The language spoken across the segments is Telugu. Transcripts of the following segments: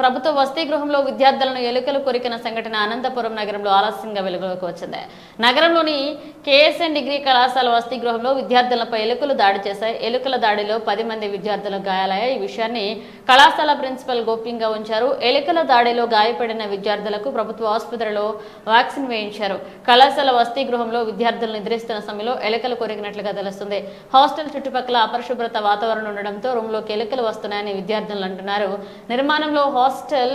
ప్రభుత్వ వసతి గృహంలో విద్యార్థులను ఎలుకలు కొరికిన సంఘటన అనంతపురం నగరంలో ఆలస్యంగా వెలుగులోకి వచ్చింది. నగరంలోని కేఎస్ఎన్ డిగ్రీ కళాశాల వసతి గృహంలో విద్యార్థులపై ఎలుకలు దాడి చేశాయి. ఎలుకల దాడిలో పది మంది విద్యార్థులు గాయాలయ్యాయి. ఈ విషయాన్ని కళాశాల ప్రిన్సిపల్ గోప్యంగా ఉంచారు. ఎలుకల దాడిలో గాయపడిన విద్యార్థులకు ప్రభుత్వ ఆసుపత్రిలో వ్యాక్సిన్ వేయించారు. కళాశాల వసతి గృహంలో విద్యార్థులు నిద్రిస్తున్న సమయంలో ఎలుకలు కొరికినట్లుగా తెలుస్తుంది. హాస్టల్ చుట్టుపక్కల అపరిశుభ్రత వాతావరణం ఉండడంతో రూమ్లోకి ఎలుకలు వస్తున్నాయని విద్యార్థులు అంటున్నారు. నిర్మాణంలో హాస్టల్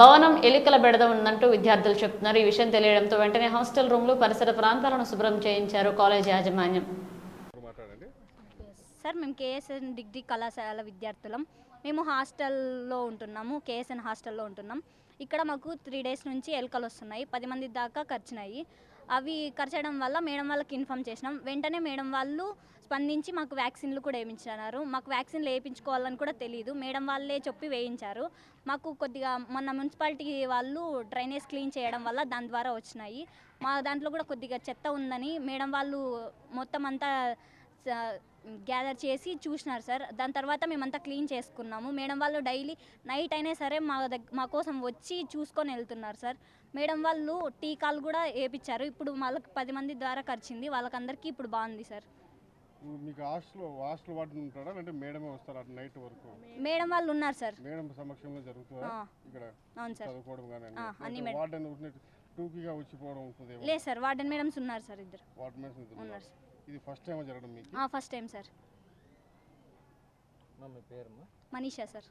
భవనం ఎలుకల బెడద ఉందంటూ విద్యార్థులు చెప్తున్నారు. ఈ విషయం తెలియడంతో వెంటనే హాస్టల్ రూమ్లు పరిసర ప్రాంతాలను శుభ్రం చేయించారు కాలేజ్ యాజమాన్యం. సార్ మేము కేఎస్ఎన్ డిగ్రీ కళాశాల విద్యార్థులం. మేము హాస్టల్లో ఉంటున్నాము కేఎస్ఎన్ హాస్టల్లో ఉంటున్నాం. ఇక్కడ మాకు త్రీ డేస్ నుంచి ఎలుకలు వస్తున్నాయి. పది మంది దాకా ఖర్చునాయి అవి ఖర్చడం వల్ల మేడం వాళ్ళకి ఇన్ఫామ్ చేసినాం. వెంటనే మేడం వాళ్ళు స్పందించి మాకు వ్యాక్సిన్లు కూడా వేయించినారు మాకు వ్యాక్సిన్లు వేయించుకోవాలని కూడా తెలియదు మేడం వాళ్ళే చెప్పి వేయించారు. మాకు కొద్దిగా మొన్న మున్సిపాలిటీ వాళ్ళు డ్రైనేజ్ క్లీన్ చేయడం వల్ల దాని ద్వారా వచ్చినాయి. మా దాంట్లో కూడా కొద్దిగా చెత్త ఉందని మేడం వాళ్ళు మొత్తం అంతా గ్యాదర్ చేసి చూసినారు సార్. దాని తర్వాత మేమంతా క్లీన్ చేసుకున్నాము. మేడం వాళ్ళు డైలీ నైట్ అయినా సరే మా దగ్గ మా కోసం వచ్చి చూసుకొని వెళ్తున్నారు సార్. మేడం వాళ్ళు టీకాలు కూడా వేయించారు ఇప్పుడు వాళ్ళకి పది మంది ద్వారా ఖర్చింది. వాళ్ళకందరికీ ఇప్పుడు బాగుంది సార్. మీకు హాస్టల్ హాస్టల్ వార్డెన్ ఉంటాడా? అంటే మేడమే వస్తారా అటు నైట్ వరకు? మేడం వాళ్ళు ఉన్నారు సార్. మేడం సమక్షంలో జరుగుతుందా? ఇక్కడ అవును సార్. చదువుకోవడం కానీ ఆ, అన్ని మేడం. వార్డెన్ టూకీగా వచ్చిపోవడం ఉంటుంది లేదు సార్. వార్డెన్ మేడమ్స్ ఉన్నారు సార్ ఇద్దరు. వార్డెన్ ఉన్నారు సార్. ఇది ఫస్ట్ టైం జరగడం మీకు? First time sir. Manisha sir.